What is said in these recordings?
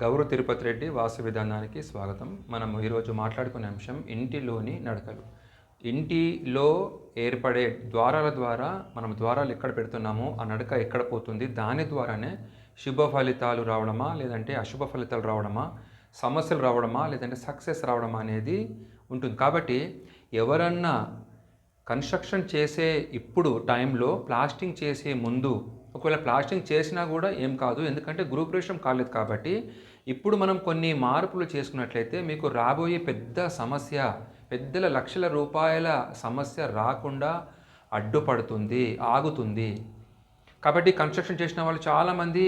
గౌరవ తిరుపతి రెడ్డి వాసు విధానానికి స్వాగతం. మనం ఈరోజు మాట్లాడుకునే అంశం ఇంటిలోని నడకలు. ఇంటిలో ఏర్పడే ద్వారాల ద్వారా మనం ద్వారాలు ఎక్కడ పెడుతున్నామో ఆ నడక ఎక్కడ పోతుంది దాని ద్వారానే శుభ ఫలితాలు రావడమా లేదంటే అశుభ ఫలితాలు రావడమా సమస్యలు రావడమా లేదంటే సక్సెస్ రావడమా అనేది ఉంటుంది. కాబట్టి ఎవరన్నా కన్స్ట్రక్షన్ చేసే ఇప్పుడు టైంలో ప్లాస్టింగ్ చేసే ముందు ఒకవేళ ప్లాస్టింగ్ చేసినా కూడా ఏం కాదు. ఎందుకంటే గృహప్రవేశం కాలేదు కాబట్టి ఇప్పుడు మనం కొన్ని మార్పులు చేసుకున్నట్లయితే మీకు రాబోయే పెద్ద సమస్య పెద్దల లక్షల రూపాయల సమస్య రాకుండా అడ్డుపడుతుంది ఆగుతుంది. కాబట్టి కన్స్ట్రక్షన్ చేసిన వాళ్ళు చాలామంది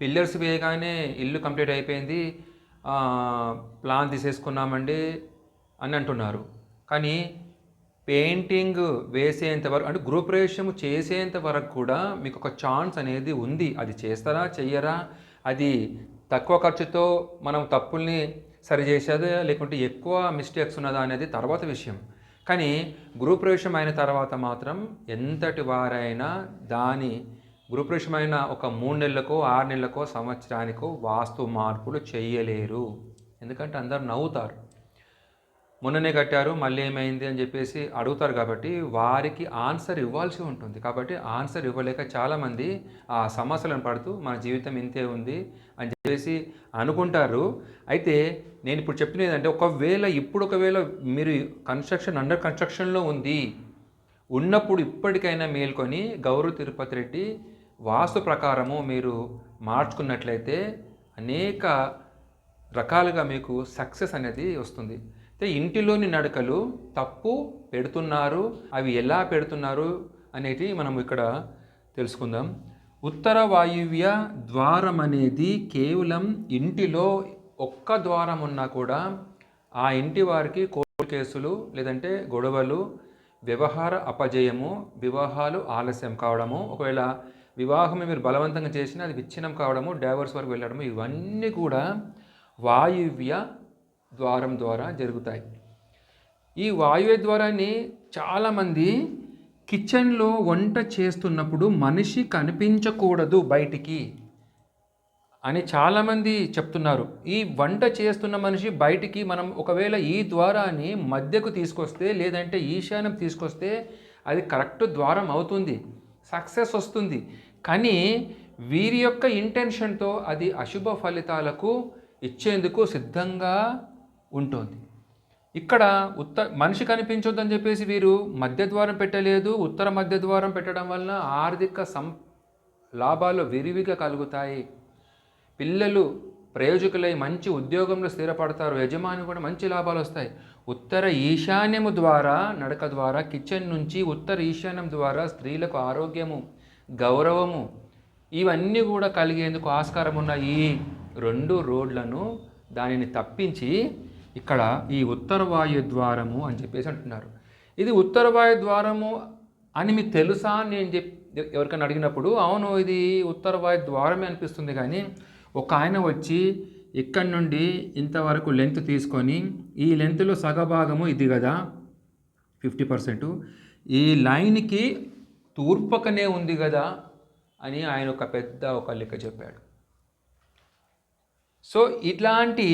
పిల్లర్స్ వేయగానే ఇల్లు కంప్లీట్ అయిపోయింది. ప్లాన్ తీసేసుకున్నామండి అని అంటున్నారు. కానీ పెయింటింగ్ వేసేంత వరకు అంటే గృహప్రవేశం చేసేంత వరకు కూడా మీకు ఒక ఛాన్స్ అనేది ఉంది. అది చేస్తారా చెయ్యరా? అది తక్కువ ఖర్చుతో మనం తప్పుల్ని సరి చేసేదా? లేకుంటే ఎక్కువ మిస్టేక్స్ ఉన్నదా అనేది తర్వాత విషయం. కానీ గృహప్రవేశం అయిన తర్వాత మాత్రం ఎంతటి వారైనా దాని గృహప్రవేశం అయిన ఒక మూడు నెలలకో ఆరు నెలలకో సంవత్సరానికో వాస్తు మార్పులు చేయలేరు. ఎందుకంటే అందరు నవ్వుతారు. మొన్ననే కట్టారు మళ్ళీ ఏమైంది అని చెప్పేసి అడుగుతారు కాబట్టి వారికి ఆన్సర్ ఇవ్వాల్సి ఉంటుంది. కాబట్టి ఆన్సర్ ఇవ్వలేక చాలామంది ఆ సమస్యలను పడుతూ మన జీవితం ఇంతే ఉంది అని చెప్పేసి అనుకుంటారు. అయితే నేను ఇప్పుడు చెప్పిన ఏంటంటే ఒకవేళ ఇప్పుడు ఒకవేళ మీరు కన్స్ట్రక్షన్ అండర్ కన్స్ట్రక్షన్లో ఉంది ఉన్నప్పుడు ఇప్పటికైనా మేల్కొని గౌరవ తిరుపతి రెడ్డి వాస్తు ప్రకారము మీరు మార్చుకున్నట్లయితే అనేక రకాలుగా మీకు సక్సెస్ అనేది వస్తుంది. ఇంటిలోని నడకలు తప్పు పెడుతున్నారు. అవి ఎలా పెడుతున్నారు అనేది మనం ఇక్కడ తెలుసుకుందాం. ఉత్తర వాయువ్య ద్వారం అనేది కేవలం ఇంటిలో ఒక్క ద్వారం ఉన్నా కూడా ఆ ఇంటి వారికి కోర్టు కేసులు లేదంటే గొడవలు వ్యవహార అపజయము వివాహాలు ఆలస్యం కావడము ఒకవేళ వివాహం మీరు బలవంతంగా చేసినా అది విచ్ఛిన్నం కావడము డైవర్స్ వరకు వెళ్ళడము ఇవన్నీ కూడా వాయువ్య ద్వారం ద్వారా జరుగుతాయి. ఈ వాయువ్య ద్వారాన్ని చాలామంది కిచెన్లో వంట చేస్తున్నప్పుడు మనిషి కనిపించకూడదు బయటికి అని చాలామంది చెప్తున్నారు. ఈ వంట చేస్తున్న మనిషి బయటికి మనం ఒకవేళ ఈ ద్వారాన్ని మధ్యకు తీసుకొస్తే లేదంటే ఈశాన్యం తీసుకొస్తే అది కరెక్ట్ ద్వారం అవుతుంది సక్సెస్ వస్తుంది. కానీ వీరి యొక్క ఇంటెన్షన్తో అది అశుభ ఫలితాలకు ఇచ్చేందుకు సిద్ధంగా ఉంటుంది. ఇక్కడ ఉత్త మనిషి కనిపించొద్దని చెప్పేసి వీరు మధ్య ద్వారం పెట్టలేదు. ఉత్తర మధ్య ద్వారం పెట్టడం వలన ఆర్థిక సం లాభాలు విరివిగా కలుగుతాయి. పిల్లలు ప్రయోజకులై మంచి ఉద్యోగంలో స్థిరపడతారు. యజమాని కూడా మంచి లాభాలు వస్తాయి. ఉత్తర ఈశాన్యము ద్వారా నడక ద్వారా కిచెన్ నుంచి ఉత్తర ఈశాన్యం ద్వారా స్త్రీలకు ఆరోగ్యము గౌరవము ఇవన్నీ కూడా కలిగేందుకు ఆస్కారం ఉన్న ఈ రెండు రోడ్లను దానిని తప్పించి ఇక్కడ ఈ ఉత్తర వాయు ద్వారము అని చెప్పేసి అంటున్నారు. ఇది ఉత్తర వాయు ద్వారము అని మీకు తెలుసా అని నేను చెప్ ఎవరికైనా అడిగినప్పుడు అవును ఇది ఉత్తర వాయు ద్వారమే అనిపిస్తుంది కానీ ఒక ఆయన వచ్చి ఇక్కడ నుండి ఇంతవరకు లెంత్ తీసుకొని ఈ లెంత్లో సగభాగము ఇది కదా ఫిఫ్టీ పర్సెంట్ ఈ లైన్కి తూర్పకనే ఉంది కదా అని ఆయన ఒక పెద్ద ఒక లెక్క చెప్పాడు. సో ఇట్లాంటి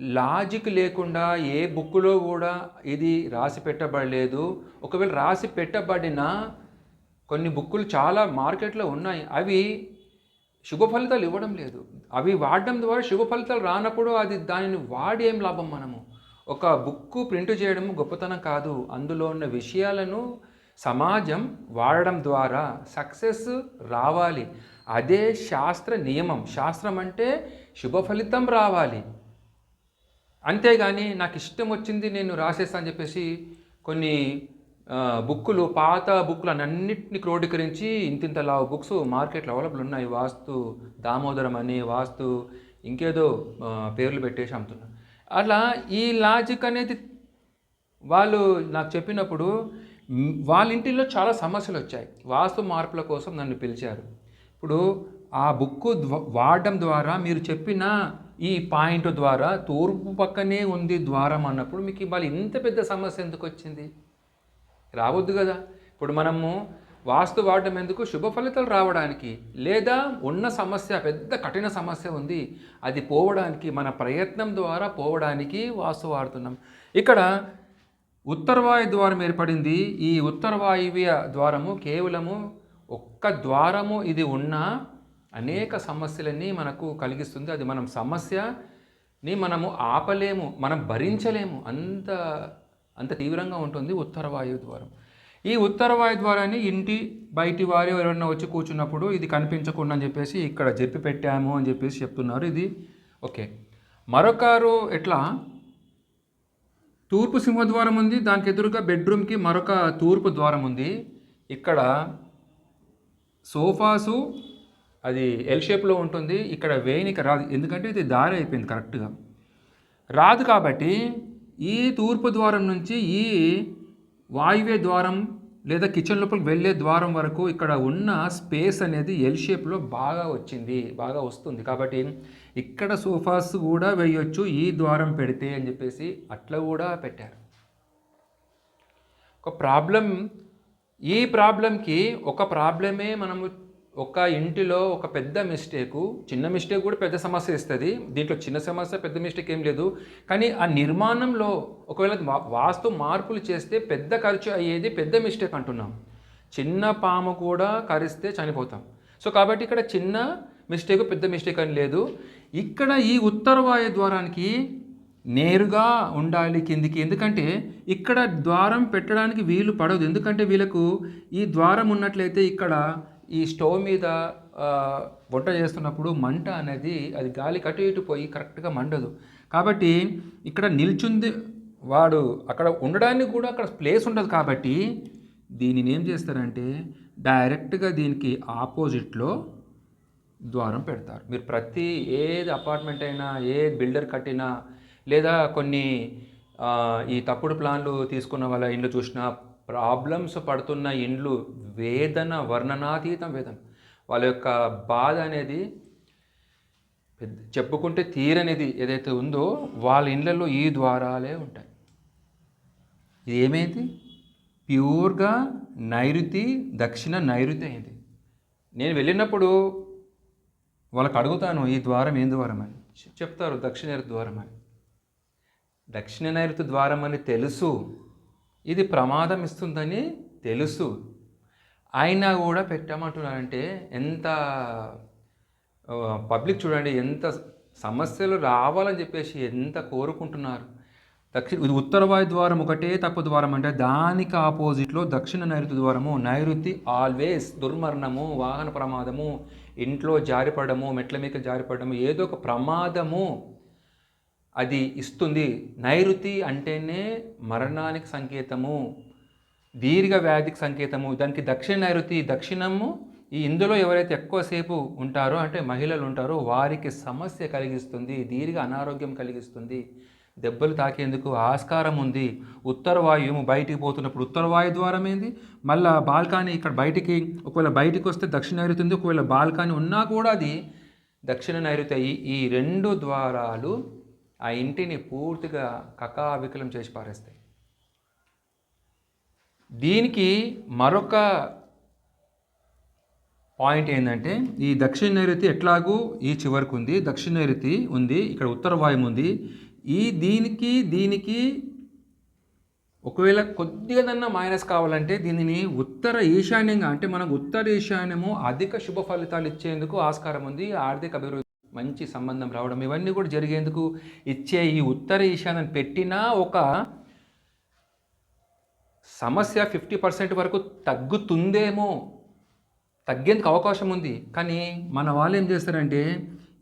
లాజిక్ లేకుండా ఏ బుక్లో కూడా ఇది రాసి పెట్టబడలేదు. ఒకవేళ రాసి పెట్టబడిన కొన్ని బుక్కులు చాలా మార్కెట్లో ఉన్నాయి. అవి శుభ ఫలితాలు ఇవ్వడం లేదు. అవి వాడడం ద్వారా శుభ ఫలితాలు రానప్పుడు అది దానిని వాడి ఏం లాభం మనము? ఒక బుక్ ప్రింట్ చేయడం గొప్పతనం కాదు. అందులో ఉన్న విషయాలను సమాజం వాడడం ద్వారా సక్సెస్ రావాలి. అదే శాస్త్ర నియమం. శాస్త్రం అంటే శుభ ఫలితం రావాలి. అంతేగాని నాకు ఇష్టం వచ్చింది నేను రాసేస్తా అని చెప్పేసి కొన్ని బుక్కులు పాత బుక్కులు అన్నింటిని క్రోడీకరించి ఇంతింత లావు బుక్స్ మార్కెట్లో అవైలబుల్ ఉన్నాయి. వాస్తు దామోదరం అని వాస్తు ఇంకేదో పేర్లు పెట్టేసి అమ్ముతున్నారు అట్లా ఈ లాజిక్ అనేది వాళ్ళు నాకు చెప్పినప్పుడు వాళ్ళ ఇంటిలో చాలా సమస్యలు వచ్చాయి వాస్తు మార్పుల కోసం నన్ను పిలిచారు. ఇప్పుడు ఆ బుక్ వాడడం ద్వారా మీరు చెప్పిన ఈ పాయింట్ ద్వారా తూర్పు పక్కనే ఉంది ద్వారం అన్నప్పుడు మీకు ఇవాళ ఇంత పెద్ద సమస్య ఎందుకు వచ్చింది? రావద్దు కదా. ఇప్పుడు మనము వాస్తు వాడడం ఎందుకు? శుభ ఫలితాలు రావడానికి లేదా ఉన్న సమస్య పెద్ద కఠిన సమస్య ఉంది అది పోవడానికి మన ప్రయత్నం ద్వారా పోవడానికి వాస్తు వాడుతున్నాం. ఇక్కడ ఉత్తరవాయు ద్వారం ఏర్పడింది. ఈ ఉత్తరవాయువ్య ద్వారము కేవలము ఒక్క ద్వారము ఇది ఉన్న అనేక సమస్యలన్నీ మనకు కలిగిస్తుంది. అది మనం సమస్యని మనము ఆపలేము మనం భరించలేము. అంత అంత తీవ్రంగా ఉంటుంది ఉత్తర వాయువు ద్వారం. ఈ ఉత్తర వాయు ద్వారాన్ని ఇంటి బయటి వారు ఎవరైనా వచ్చి కూర్చున్నప్పుడు ఇది కనిపించకుండా అని చెప్పేసి ఇక్కడ చెప్పి పెట్టాము అని చెప్పేసి చెప్తున్నారు. ఇది ఓకే. మరొకరు ఎట్లా? తూర్పు సింహద్వారం ఉంది. దానికి ఎదురుగా బెడ్రూమ్కి మరొక తూర్పు ద్వారం ఉంది. ఇక్కడ సోఫాసు అది ఎల్ షేప్లో ఉంటుంది ఇక్కడ వేయనికి రాదు. ఎందుకంటే ఇది దారి అయిపోయింది కరెక్ట్గా రాదు కాబట్టి ఈ తూర్పు ద్వారం నుంచి ఈ వాయువ్య ద్వారం లేదా కిచెన్ లోపలికి వెళ్ళే ద్వారం వరకు ఇక్కడ ఉన్న స్పేస్ అనేది ఎల్ షేప్లో బాగా వచ్చింది బాగా వస్తుంది. కాబట్టి ఇక్కడ సోఫాస్ కూడా వేయొచ్చు ఈ ద్వారం పెడితే అని చెప్పేసి అట్లా కూడా పెట్టారు. ఒక ప్రాబ్లం ఈ ప్రాబ్లంకి ఒక ప్రాబ్లమే మనము ఒక ఇంటిలో ఒక పెద్ద మిస్టేకు చిన్న మిస్టేక్ కూడా పెద్ద సమస్య ఇస్తుంది. దీంట్లో చిన్న సమస్య పెద్ద మిస్టేక్ ఏం లేదు. కానీ ఆ నిర్మాణంలో ఒకవేళ వా- వాస్తు మార్పులు చేస్తే పెద్ద ఖర్చు అయ్యేది పెద్ద మిస్టేక్ అంటున్నాం. చిన్న పాము కూడా కరిస్తే చనిపోతాం. సో కాబట్టి ఇక్కడ చిన్న మిస్టేక్ పెద్ద మిస్టేక్ అని లేదు. ఇక్కడ ఈ ఉత్తర వాయు ద్వారానికి నేరుగా ఉండాలి కిందికి. ఎందుకంటే ఇక్కడ ద్వారం పెట్టడానికి వీలు పడదు. ఎందుకంటే వీళ్ళకు ఈ ద్వారం ఉన్నట్లయితే ఇక్కడ ఈ స్టవ్ మీద వంట చేస్తున్నప్పుడు మంట అనేది అది గాలి కటు ఇటు పోయి కరెక్ట్గా మండదు. కాబట్టి ఇక్కడ నిల్చుంది వాడు అక్కడ ఉండడానికి కూడా అక్కడ ప్లేస్ ఉండదు కాబట్టి దీనిని ఏం చేస్తారంటే డైరెక్ట్గా దీనికి ఆపోజిట్లో ద్వారం పెడతారు. మీరు ప్రతి ఏది అపార్ట్మెంట్ అయినా ఏ బిల్డర్ కట్టినా లేదా కొన్ని ఈ తప్పుడు ప్లాన్లు తీసుకున్న వాళ్ళ ఇండ్లు చూసినా ప్రాబ్లమ్స్ పడుతున్న ఇండ్లు వేదన వర్ణనాతీతం వేదన. వాళ్ళ యొక్క బాధ అనేది పెద్ద చెప్పుకుంటే తీరనిది ఏదైతే ఉందో వాళ్ళ ఇండ్లలో ఈ ద్వారాలే ఉంటాయి. ఇది ఏమైంది? ప్యూర్గా నైరుతి దక్షిణ నైరుతి అయింది. నేను వెళ్ళినప్పుడు వాళ్ళకి అడుగుతాను ఈ ద్వారం ఏం ద్వారం? అని. చెప్తారు దక్షిణ నైరుతి ద్వారం అని. దక్షిణ నైరుతి ద్వారం అని తెలుసు. ఇది ప్రమాదం ఇస్తుందని తెలుసు. అయినా కూడా పెట్టామంటున్నారంటే ఎంత పబ్లిక్ చూడండి ఎంత సమస్యలు రావాలని చెప్పేసి ఎంత కోరుకుంటున్నారు. దక్షిణ ఇది ఉత్తర వాయు ద్వారం ఒకటే తప్పు ద్వారం అంటే దానికి ఆపోజిట్లో దక్షిణ నైరుతి ద్వారము. నైరుతి ఆల్వేస్ దుర్మరణము వాహన ప్రమాదము ఇంట్లో జారిపడము మెట్ల మీద జారిపడము ఏదో ఒక ప్రమాదము. అది ఇస్తుంది. నైరుతి అంటేనే మరణానికి సంకేతము దీర్ఘ వ్యాధికి సంకేతము. దానికి దక్షిణ నైరుతి దక్షిణము ఈ ఇందులో ఎవరైతే ఎక్కువసేపు ఉంటారో అంటే మహిళలు ఉంటారో వారికి సమస్య కలిగిస్తుంది దీర్ఘ అనారోగ్యం కలిగిస్తుంది. దెబ్బలు తాకేందుకు ఆస్కారం ఉంది. ఉత్తర వాయువు బయటికి పోతున్నప్పుడు ఉత్తర వాయు ద్వారం ఏంది? మళ్ళా బాల్కనీ ఇక్కడ బయటికి ఒకవేళ బయటికి వస్తే దక్షిణ నైరుతి ఉంది ఒకవేళ బాల్కనీ ఉన్నా కూడా అది దక్షిణ నైరుతి అయ్యి ఈ రెండు ద్వారాలు ఆ ఇంటిని పూర్తిగా కకావికలం చేసి పారేస్తాయి. దీనికి మరొక పాయింట్ ఏంటంటే ఈ దక్షిణ నైరుతి ఎట్లాగూ ఈ చివరకు ఉంది దక్షిణ నైరుతి ఉంది ఇక్కడ ఉత్తర వాయువు ఉంది. ఈ దీనికి దీనికి ఒకవేళ కొద్దిగానన్నా మైనస్ కావాలంటే దీనిని ఉత్తర ఈశాన్యంగా అంటే మనకు ఉత్తర ఈశాన్యము అధిక శుభ ఫలితాలు ఇచ్చేందుకు ఆస్కారం ఉంది ఆర్థిక అభివృద్ధి మంచి సంబంధం రావడం. ఇవన్నీ కూడా జరిగేందుకు ఇచ్చే ఈ ఉత్తర ఈశాన్యం పెట్టినా ఒక సమస్య ఫిఫ్టీ పర్సెంట్ వరకు తగ్గుతుందేమో తగ్గేందుకు అవకాశం ఉంది. కానీ మన వాళ్ళు ఏం చేస్తారంటే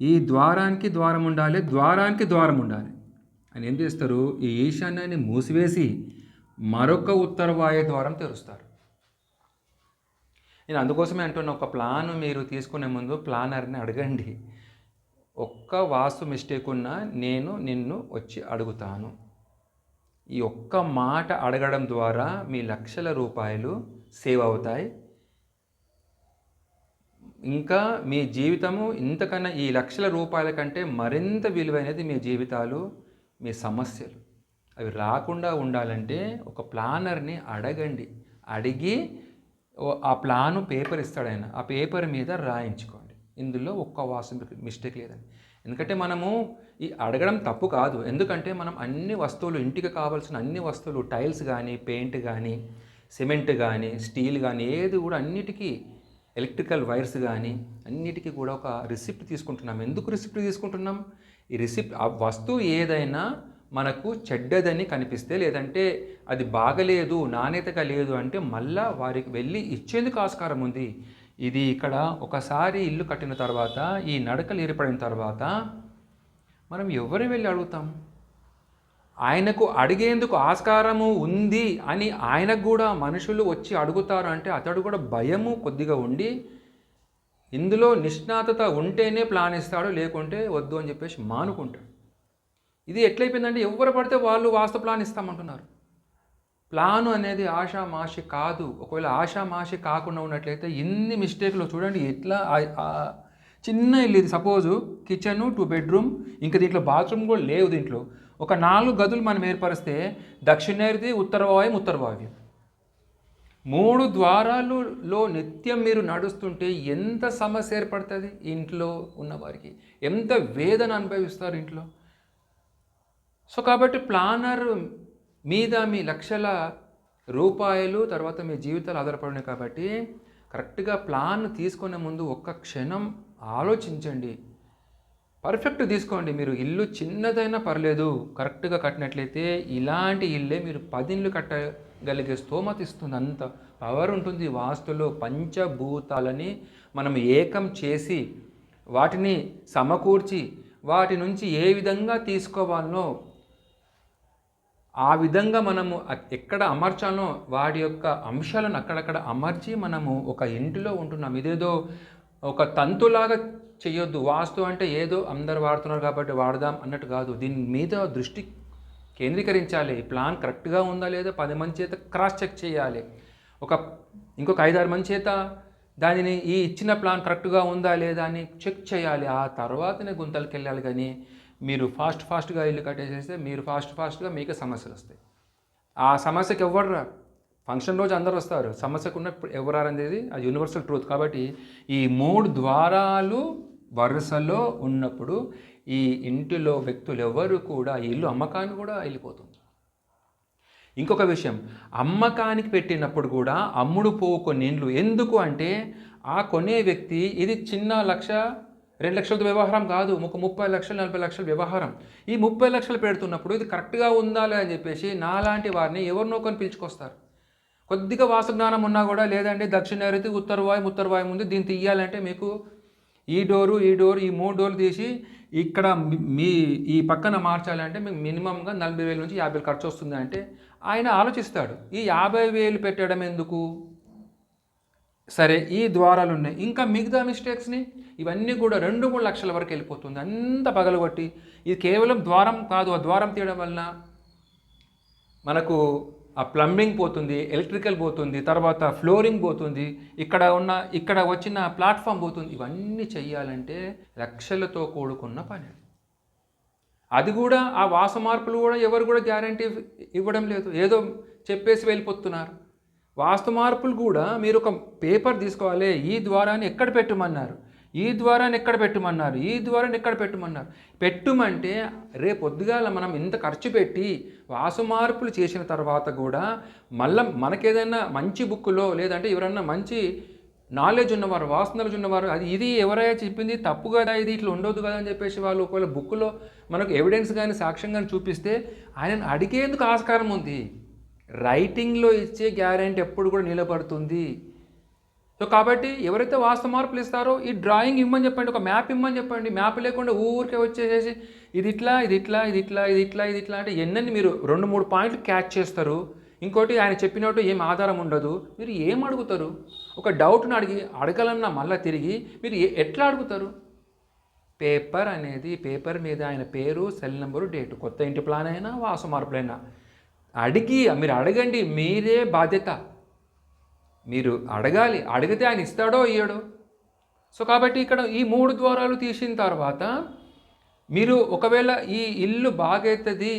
ఈ ద్వారానికి ద్వారం ఉండాలి ద్వారానికి ద్వారం ఉండాలి అని ఏం చేస్తారు? ఈ ఈశాన్యాన్ని మూసివేసి మరొక ఉత్తర వాయు ద్వారం తెరుస్తారు. నేను అందుకోసమే అంటున్న ఒక ప్లాన్ మీరు తీసుకునే ముందు ప్లానర్ని అడగండి. ఒక్క వాస్తు మిస్టేక్ ఉన్నా నేను నిన్ను వచ్చి అడుగుతాను. ఈ ఒక్క మాట అడగడం ద్వారా మీ లక్షల రూపాయలు సేవ్ అవుతాయి. ఇంకా మీ జీవితము ఇంతకన్నా ఈ లక్షల రూపాయల కంటే మరింత విలువైనది మీ జీవితాలు మీ సమస్యలు. అవి రాకుండా ఉండాలంటే ఒక ప్లానర్ని అడగండి. అడిగి ఆ ప్లాను పేపర్ ఇస్తాడు ఆయన. ఆ పేపర్ మీద రాయించుకోండి. ఇందులో ఒక్క వాసు మిస్టేక్ లేదండి. ఎందుకంటే మనము ఈ అడగడం తప్పు కాదు. ఎందుకంటే మనం అన్ని వస్తువులు ఇంటికి కావాల్సిన అన్ని వస్తువులు టైల్స్ కానీ పెయింట్ కానీ సిమెంట్ కానీ స్టీల్ కానీ ఏది కూడా అన్నిటికీ ఎలక్ట్రికల్ వైర్స్ కానీ అన్నిటికీ కూడా ఒక రిసిప్ట్ తీసుకుంటున్నాం. ఎందుకు రిసిప్ట్ తీసుకుంటున్నాం? ఈ రిసిప్ట్ ఆ వస్తువు ఏదైనా మనకు చెడ్డదని కనిపిస్తే లేదంటే అది బాగలేదు నాణ్యతగా లేదు అంటే మళ్ళా వారికి వెళ్ళి ఇచ్చేందుకు ఆస్కారం ఉంది. ఇది ఇక్కడ ఒకసారి ఇల్లు కట్టిన తర్వాత ఈ నడకలు ఏర్పడిన తర్వాత మనం ఎవరు వెళ్ళి అడుగుతాం? ఆయనకు అడిగేందుకు ఆస్కారము ఉంది అని ఆయనకు కూడా మనుషులు వచ్చి అడుగుతారు అంటే అతడు కూడా భయము కొద్దిగా ఉండి ఇందులో నిష్ణాతత ఉంటేనే ప్లాన్ ఇస్తాడు లేకుంటే వద్దు అని చెప్పేసి మానుకుంటాడు. ఇది ఎట్లయిపోయిందంటే ఎవరు పడితే వాళ్ళు వాస్తు ప్లాన్ ఇస్తామంటున్నారు. ప్లాను అనేది ఆషామాషి కాదు. ఒకవేళ ఆషామాషి కాకుండా ఉన్నట్లయితే ఎన్ని మిస్టేక్లు చూడండి ఎట్లా చిన్న ఇల్లు ఇది. సపోజు కిచెన్ టూ బెడ్రూమ్ ఇంకా దీంట్లో బాత్రూమ్ కూడా లేవు దీంట్లో. ఒక నాలుగు గదులు మనం ఏర్పరిస్తే దక్షిణేరిది ఉత్తరవాయం ఉత్తరవాయం మూడు ద్వారాలులో నిత్యం మీరు నడుస్తుంటే ఎంత సమస్య ఏర్పడుతుంది ఇంట్లో ఉన్నవారికి? ఎంత వేదన అనుభవిస్తారు ఇంట్లో? సో కాబట్టి ప్లానర్ మీద మీ లక్షల రూపాయలు తర్వాత మీ జీవితాలు ఆధారపడినాయి కాబట్టి కరెక్ట్గా ప్లాన్ తీసుకునే ముందు ఒక్క క్షణం ఆలోచించండి. పర్ఫెక్ట్ తీసుకోండి. మీరు ఇల్లు చిన్నదైనా పర్లేదు కరెక్ట్గా కట్టినట్లయితే ఇలాంటి ఇల్లే మీరు పది ఇల్లు కట్టగలిగే స్తోమత ఇస్తుంది. అంత పవర్ ఉంటుంది వాస్తులో పంచభూతాలని మనం ఏకం చేసి వాటిని సమకూర్చి వాటి నుంచి ఏ విధంగా తీసుకోవాలనో ఆ విధంగా మనము ఎక్కడ అమర్చాలో వాడి యొక్క అంశాలను అక్కడక్కడ అమర్చి మనము ఒక ఇంటిలో ఉంటున్నాం. ఇదేదో ఒక తంతులాగా చేయొద్దు వాస్తు అంటే ఏదో అందరు వాడుతున్నారు కాబట్టి వాడదాం అన్నట్టు కాదు. దీని మీద దృష్టి కేంద్రీకరించాలి. ప్లాన్ కరెక్ట్గా ఉందా లేదా పది మంది చేత క్రాస్ చెక్ చేయాలి. ఒక ఇంకొక ఐదారు మంది చేత దానిని ఈ ఇచ్చిన ప్లాన్ కరెక్ట్గా ఉందా లేదా అని చెక్ చేయాలి. ఆ తర్వాతనే గుంతలకు వెళ్ళాలి కానీ మీరు ఫాస్ట్ ఫాస్ట్గా ఇల్లు కట్టేసేస్తే మీరు ఫాస్ట్ ఫాస్ట్గా మీకు సమస్యలు వస్తాయి. ఆ సమస్యకి ఎవరు ఫంక్షన్ రోజు అందరు వస్తారు. సమస్యకున్న ఎవరు అనేది అది యూనివర్సల్ ట్రూత్ కాబట్టి ఈ మూడు ద్వారాలు వరుసలో ఉన్నప్పుడు ఈ ఇంటిలో వ్యక్తులు ఎవరు కూడా ఇల్లు అమ్మకాన్ని కూడా వెళ్ళిపోతుంది. ఇంకొక విషయం అమ్మకానికి పెట్టినప్పుడు కూడా అమ్ముడు పోవు కొన్ని ఇండ్లు. ఎందుకు అంటే ఆ కొనే వ్యక్తి ఇది చిన్న లక్ష రెండు లక్షలతో వ్యవహారం కాదు ఒక ముప్పై లక్షలు నలభై లక్షల వ్యవహారం. ఈ ముప్పై లక్షలు పెడుతున్నప్పుడు ఇది కరెక్ట్గా ఉందా అని చెప్పేసి నాలాంటి వారిని ఎవరినో కొని పిలుచుకొస్తారు? కొద్దిగా వాసజ్ఞానం ఉన్నా కూడా లేదంటే దక్షిణ నైరుతి ఉత్తర వాయు ఉత్తర వాయు ఉంది దీన్ని తీయాలంటే మీకు ఈ డోరు ఈ డోరు ఈ మూడు డోర్లు తీసి ఇక్కడ మీ- మీ ఈ పక్కన మార్చాలంటే మీకు మినిమంగా నలభై వేల నుంచి యాభై వేలు ఖర్చు వస్తుంది అంటే ఆయన ఆలోచిస్తాడు ఈ యాభై వేలు పెట్టడం ఎందుకు? సరే ఈ ద్వారాలు ఉన్నాయి ఇంకా మిగతా మిస్టేక్స్ని ఇవన్నీ కూడా రెండు మూడు లక్షల వరకు వెళ్ళిపోతుంది. అంత పగలగొట్టి ఇది కేవలం ద్వారం కాదు ఆ ద్వారం తీయడం వలన మనకు ఆ ప్లంబింగ్ పోతుంది ఎలక్ట్రికల్ పోతుంది తర్వాత ఫ్లోరింగ్ పోతుంది ఇక్కడ ఉన్న ఇక్కడ వచ్చిన ప్లాట్ఫామ్ పోతుంది. ఇవన్నీ చేయాలంటే లక్షలతో కూడుకున్న పని. అది. అది కూడా ఆ వాస మార్పులు కూడా ఎవరు కూడా గ్యారంటీ ఇవ్వడం లేదు. ఏదో చెప్పేసి వెళ్ళిపోతున్నారు. వాస్తు మార్పులు కూడా మీరు ఒక పేపర్ తీసుకోవాలి ఈ ద్వారాన్ని ఎక్కడ పెట్టమన్నారు? ఈ ద్వారాన్ని ఎక్కడ పెట్టమన్నారు? ఈ ద్వారాన్ని ఎక్కడ పెట్టమన్నారు? పెట్టుమంటే రే పొద్దుగాల మనం ఇంత ఖర్చు పెట్టి వాసు మార్పులు చేసిన తర్వాత కూడా మళ్ళీ మనకేదైనా మంచి బుక్కులో లేదంటే ఎవరన్నా మంచి నాలెడ్జ్ ఉన్నవారు వాసనలు ఉన్నవారు అది ఇది ఎవరైనా చెప్పింది? తప్పు కదా ఇది ఇట్లా ఉండొద్దు కదా అని చెప్పేసి వాళ్ళు ఒకవేళ బుక్లో మనకు ఎవిడెన్స్ కానీ సాక్ష్యం కానీ చూపిస్తే ఆయనను అడిగేందుకు ఆస్కారం ఉంది. రైటింగ్లో ఇచ్చే గ్యారెంటీ ఎప్పుడు కూడా నిలబడుతుంది. సో కాబట్టి ఎవరైతే వాస్తవ మార్పులు ఇస్తారో ఈ డ్రాయింగ్ ఇమ్మని చెప్పండి ఒక మ్యాప్ ఇమ్మని చెప్పండి. మ్యాప్ లేకుండా ఊరికే వచ్చేసేసి ఇది ఇట్లా ఇది ఇట్లా ఇది ఇట్లా ఇది ఇట్లా ఇది ఇట్లా అంటే ఎన్నని మీరు రెండు మూడు పాయింట్లు క్యాచ్ చేస్తారు. ఇంకోటి ఆయన చెప్పినట్టు ఏం ఆధారం ఉండదు. మీరు ఏం అడుగుతారు? ఒక డౌట్ని అడిగి అడగాలన్నా మళ్ళీ తిరిగి మీరు ఎట్లా అడుగుతారు? పేపర్ అనేది పేపర్ మీద ఆయన పేరు సెల్ నెంబరు డేటు. కొత్త ఇంటి ప్లాన్ అయినా వాసు మార్పులైనా. అడిగి మీరు అడగండి మీరే బాధ్యత. మీరు అడగాలి. అడిగితే ఆయన ఇస్తాడో ఇయ్యడో? సో కాబట్టి ఇక్కడ ఈ మూడు ద్వారాలు తీసిన తర్వాత మీరు ఒకవేళ ఈ ఇల్లు బాగవుతుంది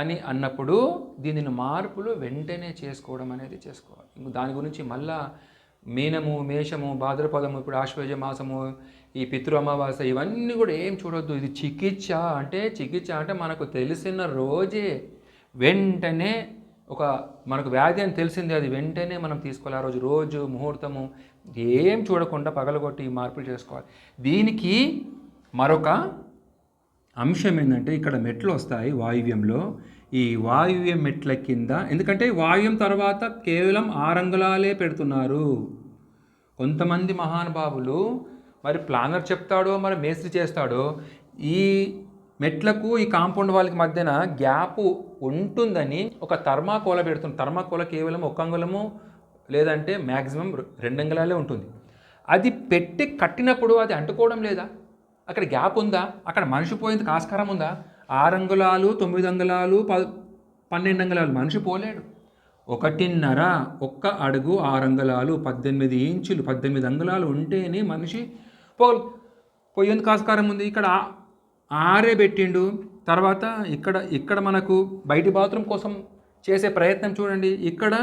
అని అన్నప్పుడు దీనిని మార్పులు వెంటనే చేసుకోవడం అనేది చేసుకోవాలి. ఇంక దాని గురించి మళ్ళా మీనము మేషము భాద్రపదము ఇప్పుడు ఆశ్వజ మాసము ఈ పితృ అమావాస్య ఇవన్నీ కూడా ఏం చూడొద్దు. ఇది చికిత్స అంటే చికిత్స అంటే మనకు తెలిసిన రోజే వెంటనే ఒక మనకు వ్యాధి అని తెలిసింది అది వెంటనే మనం తీసుకోవాలి. ఆ రోజు రోజు ముహూర్తము ఏం చూడకుండా పగలగొట్టి మార్పులు చేసుకోవాలి. దీనికి మరొక అంశం ఏంటంటే ఇక్కడ మెట్లు వస్తాయి వాయువ్యంలో. ఈ వాయువ్యం మెట్ల కింద ఎందుకంటే వాయువ్యం తర్వాత కేవలం ఆరంగులాలే పెడుతున్నారు. కొంతమంది మహానుభావులు మరి ప్లానర్ చెప్తాడో మరి మేస్త్రి చేస్తాడో ఈ మెట్లకు ఈ కాంపౌండ్ వాళ్ళకి మధ్యన గ్యాప్ ఉంటుందని ఒక థర్మాకోల పెడుతుంది. థర్మాకోల కేవలం ఒక అంగుళము లేదంటే మ్యాక్సిమం రెండు అంగుళాలే ఉంటుంది. అది పెట్టి కట్టినప్పుడు అది అంటుకోవడం లేదా? అక్కడ గ్యాప్ ఉందా? అక్కడ మనిషి పోయేందుకు ఆస్కారం ఉందా? ఆరు అంగుళాలు తొమ్మిది అంగుళాలు ప పన్నెండు అంగుళాలు మనిషి పోలేడు. ఒకటిన్నర ఒక్క అడుగు ఆరు అంగుళాలు పద్దెనిమిది ఇంచులు పద్దెనిమిది అంగుళాలు ఉంటేనే మనిషి పో పోయేందుకు ఆస్కారం ఉంది. ఇక్కడ ఆరే పెట్టిండు. తర్వాత ఇక్కడ ఇక్కడ మనకు బయటి బాత్రూమ్ కోసం చేసే ప్రయత్నం చూడండి. ఇక్కడ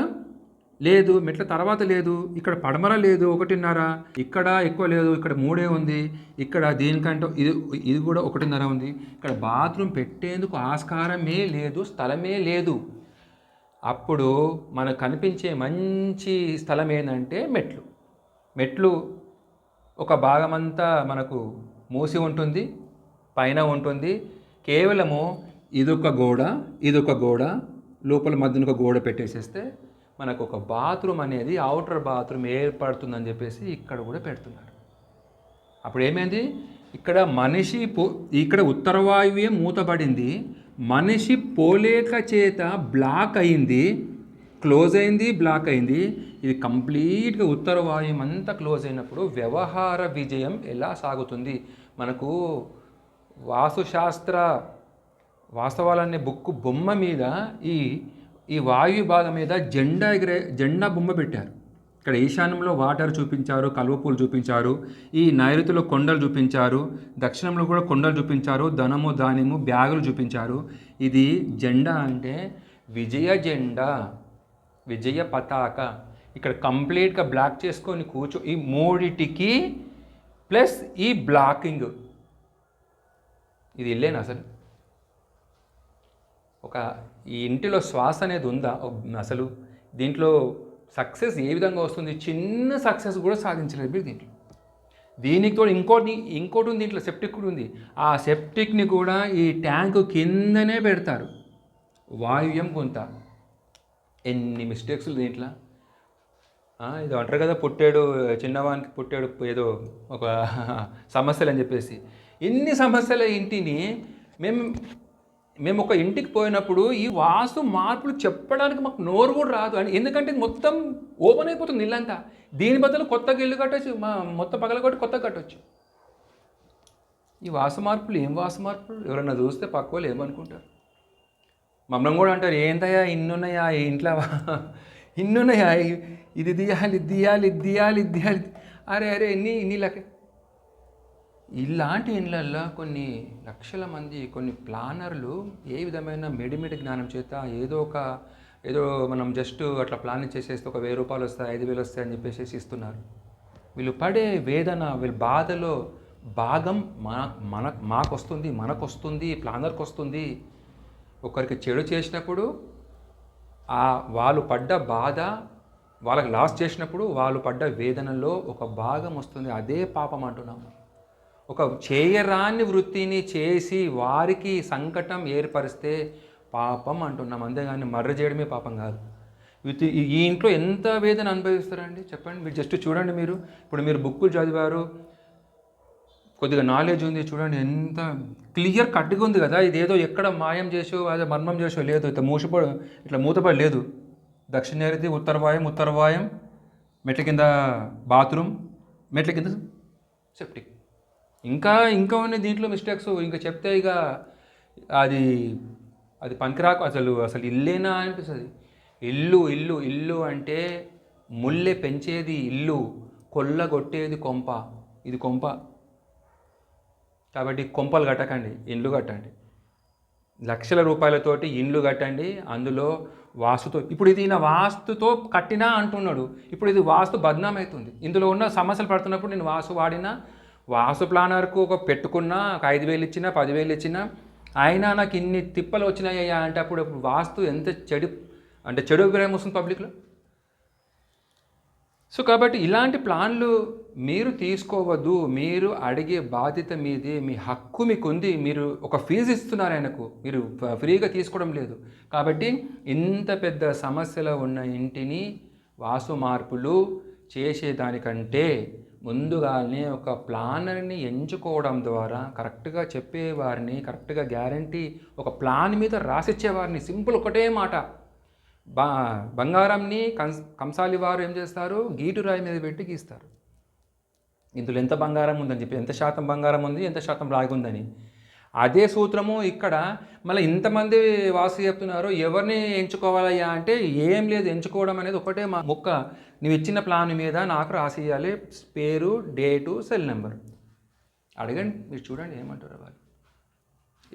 లేదు మెట్ల తర్వాత లేదు ఇక్కడ పడమర లేదు ఒకటిన్నర. ఇక్కడ ఎక్కువ లేదు ఇక్కడ మూడే ఉంది. ఇక్కడ దీనికంటే ఇది ఇది కూడా ఒకటిన్నర ఉంది. ఇక్కడ బాత్రూమ్ పెట్టేందుకు ఆస్కారమే లేదు స్థలమే లేదు. అప్పుడు మనకు కనిపించే మంచి స్థలం ఏంటంటే మెట్లు. మెట్లు ఒక భాగమంతా మనకు మూసి ఉంటుంది. పైన ఉంటుంది. కేవలము ఇదొక గోడ ఇదొక గోడ లోపల మధ్యన ఒక గోడ పెట్టేసేస్తే మనకు ఒక బాత్రూమ్ అనేది అవుటర్ బాత్రూమ్ ఏర్పడుతుందని చెప్పేసి ఇక్కడ కూడా పెడుతున్నారు. అప్పుడు ఏమైంది ఇక్కడ మనిషి పో ఇక్కడ ఉత్తరవాయువే మూతబడింది. మనిషి పోలేక చేత బ్లాక్ అయింది క్లోజ్ అయింది బ్లాక్ అయింది. ఇది కంప్లీట్గా ఉత్తరవాయువు అంతా క్లోజ్ అయినప్పుడు వ్యవహార విజయం ఎలా సాగుతుంది? మనకు వాస్తుశాస్త్ర వాస్తవాలనే బుక్ బొమ్మ మీద ఈ ఈ వాయు భాగం మీద జెండా ఎగిరే జెండా బొమ్మ పెట్టారు. ఇక్కడ ఈశాన్యంలో వాటర్ చూపించారు కల్వపూలు చూపించారు ఈ నైరుతిలో కొండలు చూపించారు దక్షిణంలో కూడా కొండలు చూపించారు ధనము ధాన్యము బ్యాగులు చూపించారు. ఇది జెండా అంటే విజయ జెండా విజయ పతాక. ఇక్కడ కంప్లీట్గా బ్లాక్ చేసుకొని కూర్చో ఈ మూడిటికి ప్లస్ ఈ బ్లాకింగ్. ఇది ఇల్లేనా అసలు? ఒక ఈ ఇంటిలో శ్వాస అనేది ఉందా? అసలు దీంట్లో సక్సెస్ ఏ విధంగా వస్తుంది? చిన్న సక్సెస్ కూడా సాధించలేదు మీరు దీంట్లో. దీనికి తోడు ఇంకోటి ఇంకోటి ఉంది దీంట్లో సెప్టిక్ కూడా ఉంది. ఆ సెప్టిక్ని కూడా ఈ ట్యాంక్ కిందనే పెడతారు. వాయువ్యం కొంత. ఎన్ని మిస్టేక్స్ దీంట్లో? ఇది అంటారు కదా పుట్టాడు చిన్నవానికి పుట్టాడు ఏదో ఒక సమస్యలు అని చెప్పేసి. ఎన్ని సమస్యల ఇంటిని మేము మేము ఒక ఇంటికి పోయినప్పుడు ఈ వాస్తు మార్పులు చెప్పడానికి మాకు నోరు కూడా రాదు. అని ఎందుకంటే ఇది మొత్తం ఓపెన్ అయిపోతుంది ఇల్లంతా దీని బదులు కొత్తగా ఇల్లు కట్టొచ్చు మా మొత్తం పగలగొట్టి కొత్తగా కట్టొచ్చు. ఈ వాసు మార్పులు ఏం వాసు మార్పులు? ఎవరన్నా చూస్తే పక్క వాళ్ళు ఏమనుకుంటారు? మమ్మల్ని కూడా అంటారు ఏందయ్యా ఇన్నున్నాయా ఇంట్లో ఇన్నున్నాయా ఇది తీయాలి ఇది తీయాలి ఇది తీయాలి ఇది తీయాలి. అరే అరే ఇన్ని ఇన్ని లెక్క ఇలాంటి ఇళ్ళల్లో కొన్ని లక్షల మంది కొన్ని ప్లానర్లు ఏ విధమైన మెడిమిడి జ్ఞానం చేత ఏదో ఒక ఏదో మనం జస్ట్ అట్లా ప్లాన్ చేసేస్తే ఒక వెయ్యి రూపాయలు వస్తాయి ఐదు వేలు వస్తాయి అని చెప్పేసి ఇస్తున్నారు. వీళ్ళు పడే వేదన వీళ్ళ బాధలో భాగం మన మన మాకు వస్తుంది మనకు వస్తుంది ప్లానర్కి వస్తుంది ఒకరికి చెడు చేసినప్పుడు ఆ వాళ్ళు పడ్డ బాధ వాళ్ళకి లాస్ చేసినప్పుడు వాళ్ళు పడ్డ వేదనలో ఒక భాగం వస్తుంది. అదే పాపం అంటున్నాము. ఒక చేయరాని వృత్తిని చేసి వారికి సంకటం ఏర్పరిస్తే పాపం అంటున్నాం. అంతేగాని మర్ర చేయడమే పాపం కాదు. విత్ ఈ ఇంట్లో ఎంత వేదన అనుభవిస్తారండి? చెప్పండి. మీరు జస్ట్ చూడండి మీరు. ఇప్పుడు మీరు బుక్కులు చదివారు కొద్దిగా నాలెడ్జ్ ఉంది చూడండి. ఎంత క్లియర్ కట్గా ఉంది కదా. ఇదేదో ఎక్కడ మాయం చేసో అదే మర్మం చేసో లేదు. ఇట్లా మూసిపో ఇట్లా మూతపడి లేదు. దక్షిణ నైరుతి ఉత్తరవాయం ఉత్తరవాయం మెట్ల కింద బాత్రూమ్ మెట్ల కింద సెప్టిక్ ఇంకా ఇంకా ఉన్నాయి దీంట్లో మిస్టేక్స్ ఇంకా చెప్తే ఇక అది అది పనికిరాకు. అసలు అసలు ఇల్లేనా అనిపిస్తుంది. ఇల్లు ఇల్లు ఇల్లు అంటే ముల్లె పెంచేది ఇల్లు కొల్లగొట్టేది కొంప. ఇది కొంప. కాబట్టి కొంపలు కట్టకండి ఇండ్లు కట్టండి. లక్షల రూపాయలతోటి ఇండ్లు కట్టండి అందులో వాస్తుతో ఇప్పుడు ఇది నా వాస్తుతో కట్టినా అంటున్నాడు. ఇప్పుడు ఇది వాస్తు బద్నామవుతుంది ఇందులో ఉన్న సమస్యలు పడుతున్నప్పుడు నేను వాస్తు వాడినా వాసు ప్లానర్కు ఒక పెట్టుకున్నా ఒక ఐదు వేలు ఇచ్చినా పదివేలు ఇచ్చినా అయినా నాకు ఇన్ని తిప్పలు వచ్చినాయ్యా అంటే అప్పుడు వాస్తు ఎంత చెడు అంటే చెడు అభిప్రాయం వస్తుంది పబ్లిక్లో? సో కాబట్టి ఇలాంటి ప్లాన్లు మీరు తీసుకోవద్దు. మీరు అడిగే బాధ్యత మీది మీ హక్కు మీకు ఉంది మీరు ఒక ఫీజు ఇస్తున్నారు ఆయనకు. మీరు ఫ్రీగా తీసుకోవడం లేదు. కాబట్టి ఇంత పెద్ద సమస్యలో ఉన్న ఇంటిని వాసు మార్పులు చేసేదానికంటే ముందుగానే ఒక ప్లానర్ని ఎంచుకోవడం ద్వారా కరెక్ట్గా చెప్పేవారిని కరెక్ట్గా గ్యారంటీ ఒక ప్లాన్ మీద రాసిచ్చేవారిని. సింపుల్ ఒకటే మాట. బా బంగారంని కంస్ కంసాలి వారు ఏం చేస్తారు? గీటు రాయి మీద పెట్టి గీస్తారు. ఇందులో ఎంత బంగారం ఉందని చెప్పి ఎంత శాతం బంగారం ఉంది ఎంత శాతం రాగి ఉందని. అదే సూత్రము ఇక్కడ. మళ్ళీ ఇంతమంది వాసు చెప్తున్నారు ఎవరిని ఎంచుకోవాలయ్యా అంటే ఏం లేదు ఎంచుకోవడం అనేది ఒకటే మా ముక్క. నువ్వు ఇచ్చిన ప్లాన్ మీద నాకు రాసియాలి పేరు డేటు సెల్ నెంబర్ అడగండి మీరు చూడండి ఏమంటారు వాళ్ళు.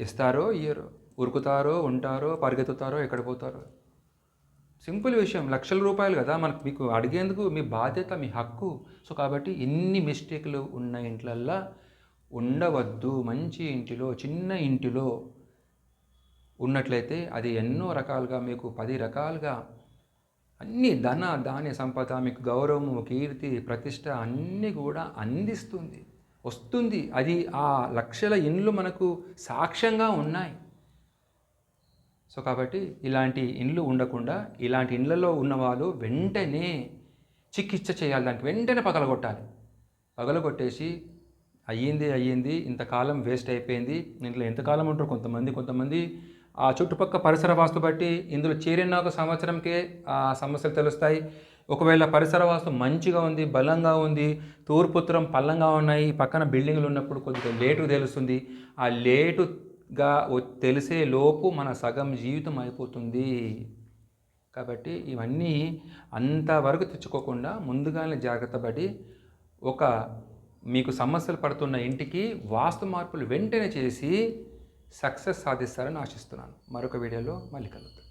ఇస్తారో ఇయ్యరో ఉరుకుతారో ఉంటారో పరిగెత్తుతారో ఎక్కడ పోతారో. సింపుల్ విషయం లక్షల రూపాయలు కదా మనకు మీకు అడిగేందుకు మీ బాధ్యత మీ హక్కు. సో కాబట్టి ఎన్ని మిస్టేక్లు ఉన్న ఇంట్లల్లో ఉండవద్దు మంచి ఇంటిలో చిన్న ఇంటిలో ఉన్నట్లయితే అది ఎన్నో రకాలుగా మీకు పది రకాలుగా అన్ని ధన ధాన్య సంపద మీకు గౌరవము కీర్తి ప్రతిష్ట అన్నీ కూడా అందిస్తుంది. వస్తుంది. అది ఆ లక్షల ఇండ్లు మనకు సాక్ష్యంగా ఉన్నాయి. సో కాబట్టి ఇలాంటి ఇండ్లు ఉండకుండా ఇలాంటి ఇండ్లలో ఉన్నవాళ్ళు వెంటనే చికిత్స చేయాలి. దానికి వెంటనే పగలగొట్టాలి. పగలగొట్టేసి అయ్యింది అయ్యింది ఇంతకాలం వేస్ట్ అయిపోయింది ఇంట్లో ఎంతకాలం ఉంటారు కొంతమంది కొంతమంది ఆ చుట్టుపక్కల పరిసర వాస్తు బట్టి ఇందులో చేరిన ఒక సంవత్సరంకే ఆ సమస్యలు తెలుస్తాయి. ఒకవేళ పరిసర వాస్తు మంచిగా ఉంది బలంగా ఉంది తూర్పుత్రం పల్లంగా ఉన్నాయి పక్కన బిల్డింగ్లు ఉన్నప్పుడు కొద్దిగా లేటు తెలుస్తుంది. ఆ లేటుగా తెలిసే లోపు మన సగం జీవితం అయిపోతుంది. కాబట్టి ఇవన్నీ అంతవరకు తెచ్చుకోకుండా ముందుగానే జాగ్రత్త పడి ఒక మీకు సమస్యలు పడుతున్న ఇంటికి వాస్తు మార్పులు వెంటనే చేసి సక్సెస్ సాధిస్తారని ఆశిస్తున్నాను. మరొక వీడియోలో మళ్ళీ కలుద్దాం.